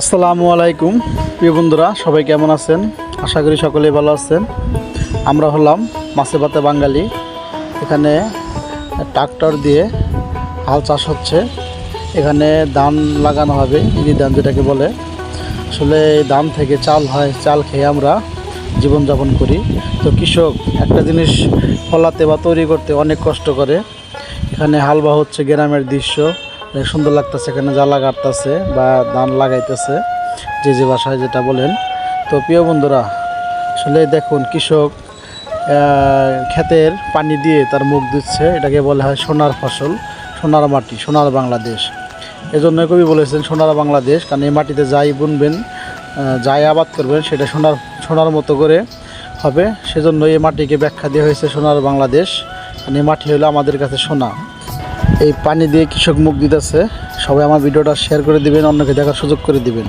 আসসালামু আলাইকুম, প্রিয় বন্ধুরা, সবাই কেমন আছেন? আশা করি সকলেই ভালো আছেন। আমরা হলাম মাছে ভাতে বাঙালি। এখানে ট্রাক্টর দিয়ে হাল চাষ হচ্ছে। এখানে ধান লাগানো হবে ইনি ধান যেটাকে বলে। আসলে ধান থেকে চাল হয়, চাল খেয়ে আমরা জীবনযাপন করি। তো কৃষক, একটা জিনিস ফলাতে বা তৈরি করতে অনেক কষ্ট করে। এখানে হালবা হচ্ছে গ্রামের দৃশ্য। অনেক সুন্দর লাগতেছে, এখানে জ্বালা কাটতেছে বা ধান লাগাইতেছে, যে যে বাসায় যেটা বলেন। তো প্রিয় বন্ধুরা, আসলে দেখুন, কৃষক ক্ষেতের পানি দিয়ে তার মুখ দিচ্ছে এটাকে বলা হয় সোনার ফসল, সোনার মাটি, সোনার বাংলাদেশ। এজন্য কবি বলেছেন, সোনার বাংলাদেশ, কারণ এই মাটিতে যাই বুনবেন যাই আবাদ করবেন, সেটা সোনার সোনার মতো করে হবে। সেজন্য এই মাটিকে ব্যাখ্যা দেওয়া হয়েছে সোনার বাংলাদেশ এই মাটি হলো আমাদের কাছে সোনা। এই পানি দিয়ে কৃষক মুখ দিতেছে। সবাই আমার ভিডিওটা শেয়ার করে দিবেন, অন্যকে দেখার সুযোগ করে দিবেন।